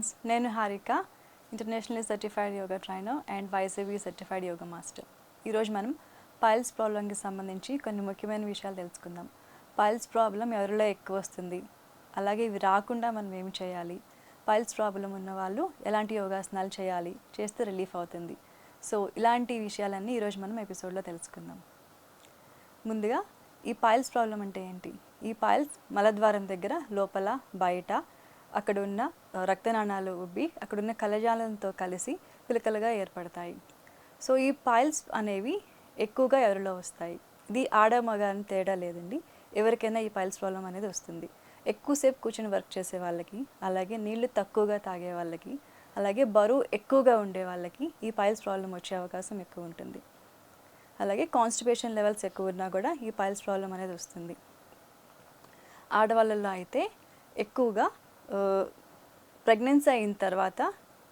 Friends నేను Harika internationally certified yoga trainer and YCB certified yoga master ఈరోజు మనం piles ప్రాబ్లంకి సంబంధించి కొన్ని ముఖ్యమైన విషయాలు తెలుసుకుందాం. పైల్స్ ప్రాబ్లం ఎవరిలో ఎక్కువ వస్తుంది? అలాగే ఇవి రాకుండా మనం ఏమి చేయాలి? పైల్స్ ప్రాబ్లం ఉన్న వాళ్ళు ఎలాంటి యోగాసనాలు చేయాలి? చేస్తే రిలీఫ్ అవుతుంది. సో ఇలాంటి విషయాలన్నీ ఈరోజు మనం ఎపిసోడ్లో తెలుసుకుందాం. ముందుగా ఈ పైల్స్ ప్రాబ్లం అంటే ఏంటి? ఈ పైల్స్ మలద్వారం దగ్గర లోపల బయట అక్కడ ఉన్న రక్తనాళాలు ఉబ్బి అక్కడ ఉన్న కలజాలంతో కలిసి పిలకలుగా ఏర్పడతాయి. సో ఈ పైల్స్ అనేవి ఎక్కువగా ఎవరిలో వస్తాయి? ఇది ఆడ మగ అని తేడా లేదండి. ఎవరికైనా ఈ పైల్స్ ప్రాబ్లం అనేది వస్తుంది. ఎక్కువసేపు కూర్చొని వర్క్ చేసే వాళ్ళకి అలాగే నీళ్ళు తక్కువగా తాగే వాళ్ళకి అలాగే బరువు ఎక్కువగా ఉండే వాళ్ళకి ఈ పైల్స్ ప్రాబ్లం వచ్చే అవకాశం ఎక్కువ ఉంటుంది. అలాగే కాన్స్టిపేషన్ లెవెల్స్ ఎక్కువ ఉన్నా కూడా ఈ పైల్స్ ప్రాబ్లం అనేది వస్తుంది. ఆడవాళ్ళలో అయితే ఎక్కువగా ప్రెగ్నెన్సీ అయిన తర్వాత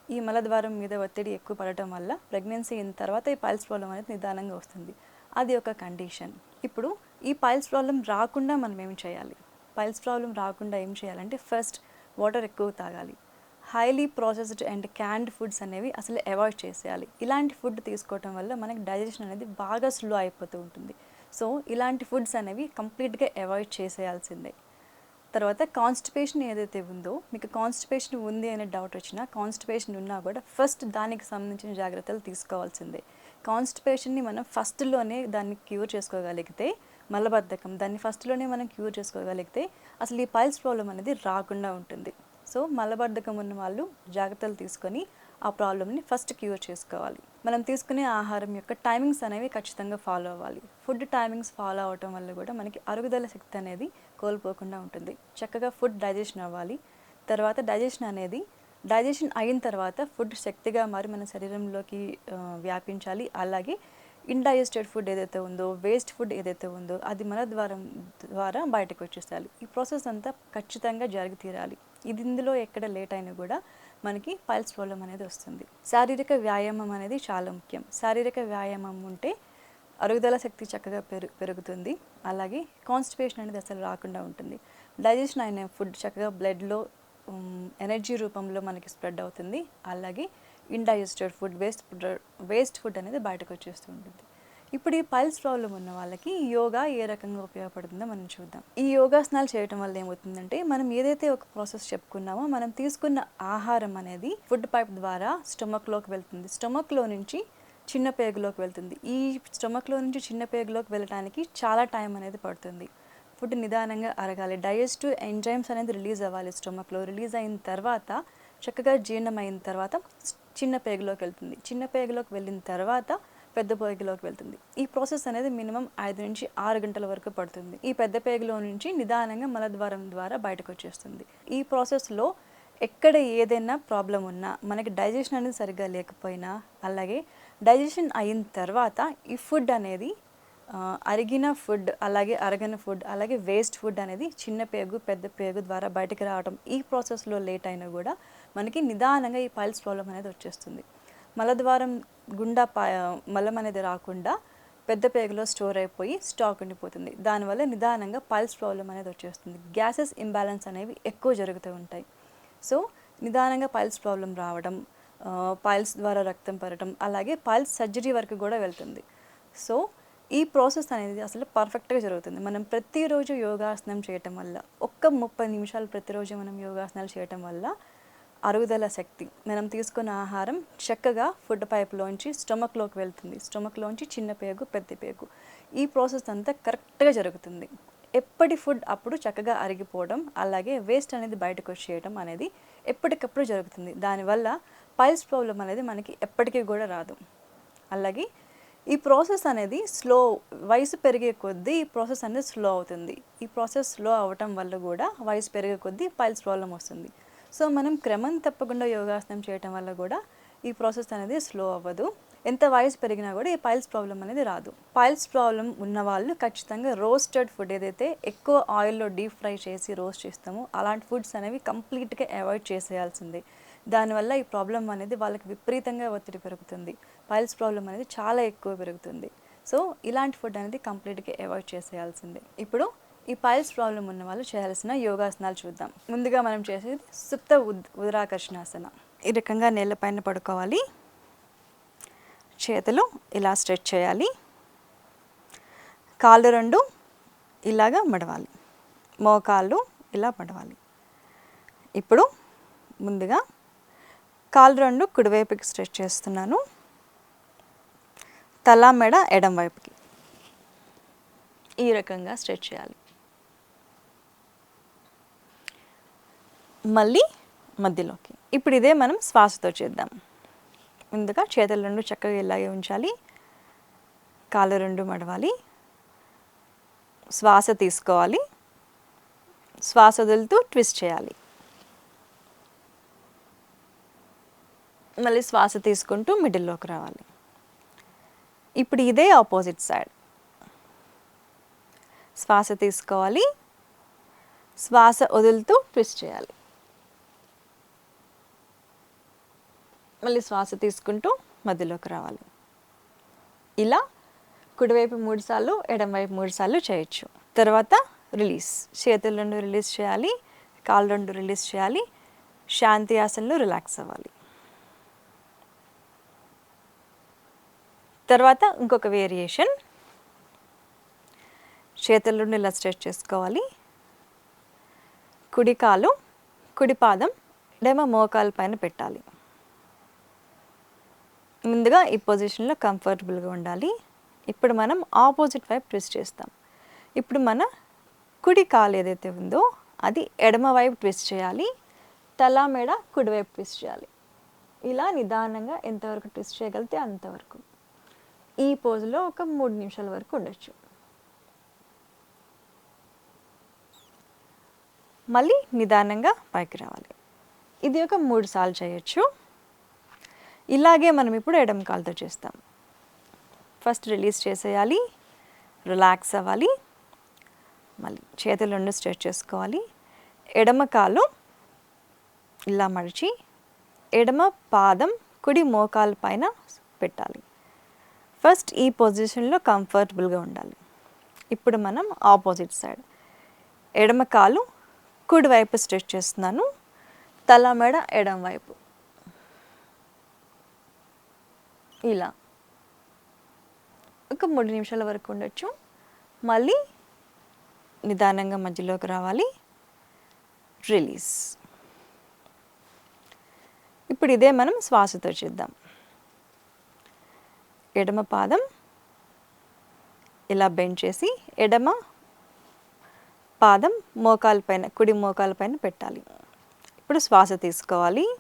ఈ మలద్వారం మీద ఒత్తిడి ఎక్కువ పడటం వల్ల ప్రెగ్నెన్సీ అయిన తర్వాత ఈ పైల్స్ ప్రాబ్లం అనేది నిదానంగా వస్తుంది. అది ఒక కండిషన్ ఇప్పుడు ఈ పైల్స్ ప్రాబ్లం రాకుండా మనం ఏం చేయాలి? పైల్స్ ప్రాబ్లం రాకుండా ఏం చేయాలంటే ఫస్ట్ వాటర్ ఎక్కువ తాగాలి. Highly processed and canned foods అనేవి అసలు అవాయిడ్ చేసేయాలి. ఇలాంటి ఫుడ్ తీసుకోవటం వల్ల మనకి డైజెషన్ అనేది బాగా స్లో అయిపోతూ ఉంటుంది. సో ఇలాంటి ఫుడ్స్ అనేవి కంప్లీట్గా అవాయిడ్ చేసేయాల్సిందే. తర్వాత కాన్స్టిపేషన్ ఏదైతే ఉందో మీకు కాన్స్టిపేషన్ ఉంది అనే డౌట్ వచ్చినా కాన్స్టిపేషన్ ఉన్నా కూడా ఫస్ట్ దానికి సంబంధించిన జాగ్రత్తలు తీసుకోవాల్సిందే. కాన్స్టిపేషన్ని మనం ఫస్ట్లోనే దాన్ని క్యూర్ చేసుకోగలిగితే మలబద్ధకం దాన్ని ఫస్ట్లోనే మనం క్యూర్ చేసుకోగలిగితే అసలు ఈ పైల్స్ ప్రాబ్లం అనేది రాకుండా ఉంటుంది. సో మలబద్ధకం ఉన్న వాళ్ళు జాగ్రత్తలు తీసుకొని ఆ ప్రాబ్లమ్ని ఫస్ట్ క్యూర్ చేసుకోవాలి. మనం తీసుకునే ఆహారం యొక్క టైమింగ్స్ అనేవి ఖచ్చితంగా ఫాలో అవ్వాలి. ఫుడ్ టైమింగ్స్ ఫాలో అవటం వల్ల కూడా మనకి అరుగుదల శక్తి అనేది కోల్పోకుండా ఉంటుంది. చక్కగా ఫుడ్ డైజెషన్ అవ్వాలి. తర్వాత డైజెషన్ అనేది డైజెషన్ అయిన తర్వాత ఫుడ్ శక్తిగా మారి మన శరీరంలోకి వ్యాపించాలి. అలాగే ఇండైజెస్టెడ్ ఫుడ్ ఏదైతే ఉందో వేస్ట్ ఫుడ్ ఏదైతే ఉందో అది మన ద్వారం ద్వారా బయటకు వచ్చేసేయాలి. ఈ ప్రాసెస్ అంతా ఖచ్చితంగా జరిగి తీరాలి. ఇది ఇందులో ఎక్కడ లేట్ అయినా కూడా మనకి పైల్స్ ప్రాబ్లం అనేది వస్తుంది. శారీరక వ్యాయామం అనేది చాలా ముఖ్యం. శారీరక వ్యాయామం ఉంటే అరుగుదల శక్తి చక్కగా పెరు పెరుగుతుంది. అలాగే కాన్స్టిపేషన్ అనేది అసలు రాకుండా ఉంటుంది. డైజెషన్ అయిన ఫుడ్ చక్కగా బ్లడ్లో ఎనర్జీ రూపంలో మనకి స్ప్రెడ్ అవుతుంది. అలాగే indigested food waste food waste food అనేది బయటకు వచ్చేస్తూ ఉంటుంది. ఇప్పుడు ఈ పల్స్ ప్రాబ్లం ఉన్న వాళ్ళకి యోగా ఏ రకంగా ఉపయోగపడుతుందో మనం చూద్దాం. ఈ యోగాసనాలు చేయటం వల్ల ఏమవుతుందంటే మనం ఏదైతే ఒక ప్రాసెస్ చెప్పుకున్నామో మనం తీసుకున్న ఆహారం అనేది ఫుడ్ పైప్ ద్వారా స్టొమక్లోకి వెళ్తుంది. స్టొమక్లో నుంచి చిన్న పేగులోకి వెళ్తుంది. ఈ స్టొమక్లో నుంచి చిన్న పేగులోకి వెళ్ళడానికి చాలా టైం అనేది పడుతుంది. ఫుడ్ నిదానంగా అరగాలి. డైజెస్టివ్ ఎంజైమ్స్ అనేది రిలీజ్ అవ్వాలి స్టొమక్లో. రిలీజ్ అయిన తర్వాత చక్కగా జీర్ణం అయిన తర్వాత చిన్న పేగులోకి వెళ్తుంది. చిన్న పేగులోకి వెళ్ళిన తర్వాత పెద్ద పేగులోకి వెళ్తుంది. ఈ ప్రాసెస్ అనేది మినిమం ఐదు నుంచి ఆరు గంటల వరకు పడుతుంది. ఈ పెద్ద పేగులో నుంచి నిదానంగా మలద్వారం ద్వారా బయటకు వచ్చేస్తుంది. ఈ ప్రాసెస్లో ఎక్కడ ఏదైనా ప్రాబ్లం ఉన్నా మనకి డైజెషన్ అనేది సరిగ్గా లేకపోయినా అలాగే డైజెషన్ అయిన తర్వాత ఈ ఫుడ్ అనేది అరిగిన ఫుడ్ అలాగే అరగని ఫుడ్ అలాగే వేస్ట్ ఫుడ్ అనేది చిన్న పేగు పెద్ద పేగు ద్వారా బయటకు రావడం ఈ ప్రాసెస్లో లేట్ అయినా కూడా మనకి నిదానంగా ఈ పైల్స్ ప్రాబ్లం అనేది వచ్చేస్తుంది. మలద్వారం గుండా మలం అనేది రాకుండా పెద్ద పేగులో స్టోర్ అయిపోయి స్టాక్ ఉండిపోతుంది. దానివల్ల నిదానంగా పల్స్ ప్రాబ్లం అనేది వచ్చేస్తుంది. గ్యాసెస్ ఇంబ్యాలెన్స్ అనేవి ఎక్కువ జరుగుతూ ఉంటాయి. సో నిదానంగా పల్స్ ప్రాబ్లం రావడం పైల్స్ ద్వారా రక్తం పడటం అలాగే పల్స్ సర్జరీ వరకు కూడా వెళ్తుంది. సో ఈ ప్రాసెస్ అనేది అసలు పర్ఫెక్ట్గా జరుగుతుంది. మనం ప్రతిరోజు యోగాసనం చేయటం వల్ల ఒక్క ముప్పై నిమిషాలు ప్రతిరోజు మనం యోగాసనాలు చేయటం వల్ల అరుగుదల శక్తి. మనం తీసుకున్న ఆహారం చక్కగా ఫుడ్ పైప్లోంచి స్టొమక్లోకి వెళ్తుంది. స్టొమక్లోంచి చిన్న పేగు పెద్ద పేగు. ఈ ప్రాసెస్ అంతా కరెక్ట్గా జరుగుతుంది. ఎప్పటి ఫుడ్ అప్పుడు చక్కగా అరిగిపోవడం అలాగే వేస్ట్ అనేది బయటకు వచ్చేయడం అనేది ఎప్పటికప్పుడు జరుగుతుంది. దానివల్ల పైల్స్ ప్రాబ్లం అనేది మనకి ఎప్పటికీ కూడా రాదు. అలాగే ఈ ప్రాసెస్ అనేది స్లో వయసు పెరిగే కొద్దీ ఈ ప్రాసెస్ అనేది స్లో అవుతుంది. ఈ ప్రాసెస్ స్లో అవ్వటం వల్ల కూడా వయసు పెరిగే కొద్దీ పైల్స్ ప్రాబ్లం వస్తుంది. సో మనం క్రమం తప్పకుండా యోగాసనం చేయటం వల్ల కూడా ఈ ప్రాసెస్ అనేది స్లో అవ్వదు. ఎంత వయసు పెరిగినా కూడా ఈ పైల్స్ ప్రాబ్లం అనేది రాదు. పైల్స్ ప్రాబ్లం ఉన్న వాళ్ళు ఖచ్చితంగా రోస్టెడ్ ఫుడ్ ఏదైతే ఎక్కువ ఆయిల్లో డీప్ ఫ్రై చేసి రోస్ట్ చేస్తామో అలాంటి ఫుడ్స్ అనేవి కంప్లీట్గా అవాయిడ్ చేసేయాల్సిందే. దానివల్ల ఈ ప్రాబ్లం అనేది వాళ్ళకి విపరీతంగా ఒత్తిడి పెరుగుతుంది. పైల్స్ ప్రాబ్లం అనేది చాలా ఎక్కువ పెరుగుతుంది. సో ఇలాంటి ఫుడ్ అనేది కంప్లీట్గా అవాయిడ్ చేసేయాల్సిందే. ఇప్పుడు ఈ పైల్స్ ప్రాబ్లం ఉన్న వాళ్ళు చేయాల్సిన యోగాసనాలు చూద్దాం. ముందుగా మనం చేసేది సుప్త ఉద్ ఉదరాకర్షణాసన. ఈ రకంగా నేలపైన పడుకోవాలి. చేతులు ఇలా స్ట్రెచ్ చేయాలి. కాళ్ళు రెండు ఇలాగా మడవాలి. మోకాళ్ళు ఇలా మడవాలి. ఇప్పుడు ముందుగా కాళ్ళు రెండు కుడివైపుకి స్ట్రెచ్ చేస్తున్నాను. తల మెడ ఎడం వైపుకి ఈ రకంగా స్ట్రెచ్ చేయాలి. మళ్ళీ మధ్యలోకి. ఇప్పుడు ఇదే మనం శ్వాసతో చేద్దాం. ముందుగా చేతులు రెండు చక్కగా ఇలాగే ఉంచాలి. కాళ్ళు రెండు మడవాలి. శ్వాస తీసుకోవాలి. శ్వాస వదులుతూ ట్విస్ట్ చేయాలి. మళ్ళీ శ్వాస తీసుకుంటూ మిడిల్లోకి రావాలి. ఇప్పుడు ఇదే ఆపోజిట్ సైడ్ శ్వాస తీసుకోవాలి. శ్వాస వదులుతూ ట్విస్ట్ చేయాలి. మళ్ళీ శ్వాస తీసుకుంటూ మధ్యలోకి రావాలి. ఇలా కుడివైపు మూడు సార్లు ఎడమవైపు మూడు సార్లు చేయొచ్చు. తర్వాత రిలీజ్ చేతులు రెండు రిలీజ్ చేయాలి కాళ్ళు రెండు రిలీజ్ చేయాలి శాంతి ఆసనలో రిలాక్స్ అవ్వాలి. తర్వాత ఇంకొక వేరియేషన్ చేతుల నుండి ఇలా స్ట్రెచ్ చేసుకోవాలి. కుడి కాలు కుడి పాదం ఎడమ మోకాలు పైన పెట్టాలి. ముందుగా ఈ పొజిషన్లో కంఫర్టబుల్గా ఉండాలి. ఇప్పుడు మనం ఆపోజిట్ వైపు ట్విస్ట్ చేస్తాం. ఇప్పుడు మన కుడి కాలు ఏదైతే ఉందో అది ఎడమ వైపు ట్విస్ట్ చేయాలి. తల మెడ కుడివైపు ట్విస్ట్ చేయాలి. ఇలా నిదానంగా ఎంతవరకు ట్విస్ట్ చేయగలిగితే అంతవరకు. ఈ పోజులో ఒక మూడు నిమిషాల వరకు ఉండొచ్చు. మళ్ళీ నిదానంగా పైకి రావాలి. ఇది ఒక మూడు సార్లు చేయొచ్చు. ఇలాగే మనం ఇప్పుడు ఎడమ కాలుతో చేస్తాం. ఫస్ట్ రిలీజ్ చేసేయాలి. రిలాక్స్ అవ్వాలి. మళ్ళీ చేతులు రెండు స్ట్రెచ్ చేసుకోవాలి. ఎడమ కాలు ఇలా మడిచి ఎడమ పాదం కుడి మోకాలు పైన పెట్టాలి. ఫస్ట్ ఈ పొజిషన్లో కంఫర్టబుల్గా ఉండాలి. ఇప్పుడు మనం ఆపోజిట్ సైడ్. ఎడమ కాలు కుడి వైపు స్ట్రెచ్ చేస్తున్నాను. తల మెడ ఎడమ వైపు ఇలా. ఒక మూడు నిమిషాల వరకు ఉండొచ్చు. మళ్ళీ నిదానంగా మధ్యలోకి రావాలి. రిలీజ్ ఇప్పుడు ఇదే మనం శ్వాసతో చేద్దాం. ఎడమ పాదం ఇలా బెండ్ చేసి ఎడమ పాదం మోకాల పైన కుడి మోకాల పైన పెట్టాలి. ఇప్పుడు శ్వాస తీసుకోవాలి.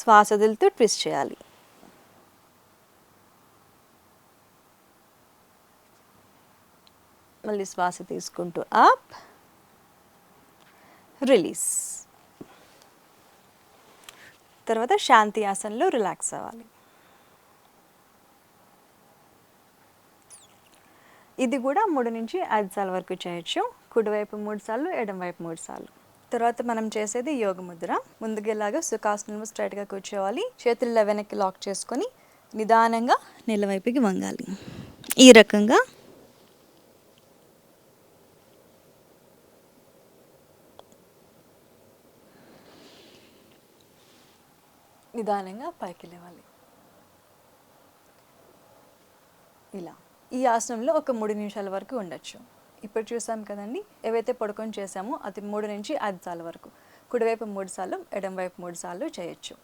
శ్వాస వదులుతూ ట్విస్ట్ చేయాలి. మళ్ళీ శ్వాస తీసుకుంటూ అప్ రిలీజ్ తర్వాత శాంతి ఆసనలో రిలాక్స్ అవ్వాలి. ఇది కూడా మూడు నుంచి ఐదు సార్లు వరకు చేయొచ్చు. కుడివైపు మూడు సార్లు ఎడమవైపు మూడు సార్లు. తర్వాత మనం చేసేది యోగ ముద్ర. ముందుగేలాగా సుఖాసనంలో స్ట్రైట్గా కూర్చోవాలి. చేతుల్లో వెనక్కి లాక్ చేసుకొని నిదానంగా నిలవైపుకి వంగాలి. ఈ రకంగా నిదానంగా పైకి లేవాలి. ఇలా. ఈ ఆసనంలో ఒక మూడు నిమిషాల వరకు ఉండొచ్చు. ఇప్పుడు చూసాం కదండి. ఏవైతే పడుకొని చేసామో అది మూడు నుంచి ఐదు సార్లు వరకు. కుడివైపు మూడు సార్లు ఎడంవైపు మూడు సార్లు చేయొచ్చు.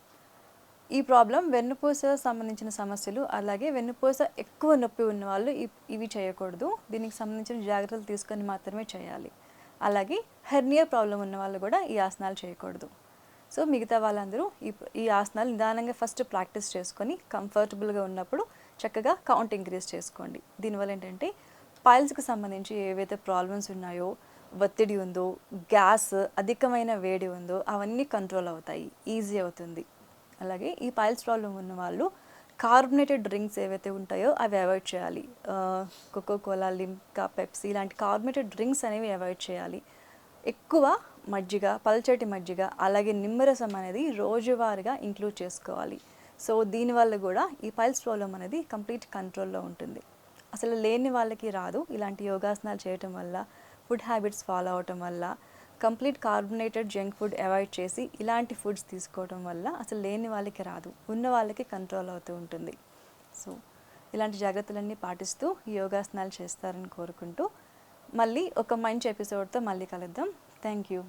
ఈ ప్రాబ్లం వెన్నుపూస సంబంధించిన సమస్యలు అలాగే వెన్నుపూస ఎక్కువ నొప్పి ఉన్న వాళ్ళు ఇ- ఇవి చేయకూడదు. దీనికి సంబంధించిన జాగ్రత్తలు తీసుకొని మాత్రమే చేయాలి. అలాగే హెర్నియర్ ప్రాబ్లం ఉన్న వాళ్ళు కూడా ఈ ఆసనాలు చేయకూడదు. సో మిగతా వాళ్ళందరూ ఈ ఈ ఆసనాలు నిదానంగా ఫస్ట్ ప్రాక్టీస్ చేసుకొని కంఫర్టబుల్గా ఉన్నప్పుడు చక్కగా కౌంట్ ఇంక్రీజ్ చేసుకోండి. దీనివల్ల ఏంటంటే పైల్స్కి సంబంధించి ఏవైతే ప్రాబ్లమ్స్ ఉన్నాయో ఒత్తిడి ఉందో గ్యాస్ అధికమైన వేడి ఉందో అవన్నీ కంట్రోల్ అవుతాయి. ఈజీ అవుతుంది. అలాగే ఈ పైల్స్ ప్రాబ్లం ఉన్న వాళ్ళు కార్బొనేటెడ్ డ్రింక్స్ ఏవైతే ఉంటాయో అవి అవాయిడ్ చేయాలి. కోకో కోలా లింకా పెప్సీ ఇలాంటి కార్బొనేటెడ్ డ్రింక్స్ అనేవి అవాయిడ్ చేయాలి. ఎక్కువ మజ్జిగ పల్చటి మజ్జిగ అలాగే నిమ్మరసం అనేది రోజువారీగా ఇంక్లూడ్ చేసుకోవాలి. సో దీనివల్ల కూడా ఈ పైల్స్ ప్రాబ్లం అనేది కంప్లీట్ కంట్రోల్లో ఉంటుంది. అసలు లేని వాళ్ళకి రాదు. ఇలాంటి యోగాసనాలు చేయటం వల్ల ఫుడ్ హ్యాబిట్స్ ఫాలో అవటం వల్ల complete carbonated junk food avoid చేసి ఇలాంటి ఫుడ్స్ తీసుకోవడం వల్ల అసలు లేని వాళ్ళకి రాదు. ఉన్న వాళ్ళకి కంట్రోల్ అవుతూ ఉంటుంది. సో ఇలాంటి జాగ్రత్తలన్నీ పాటిస్తూ యోగాసనాలు చేస్తారని కోరుకుంటూ మళ్ళీ ఒక మంచి ఎపిసోడ్తో మళ్ళీ కలుద్దాం. Thank you.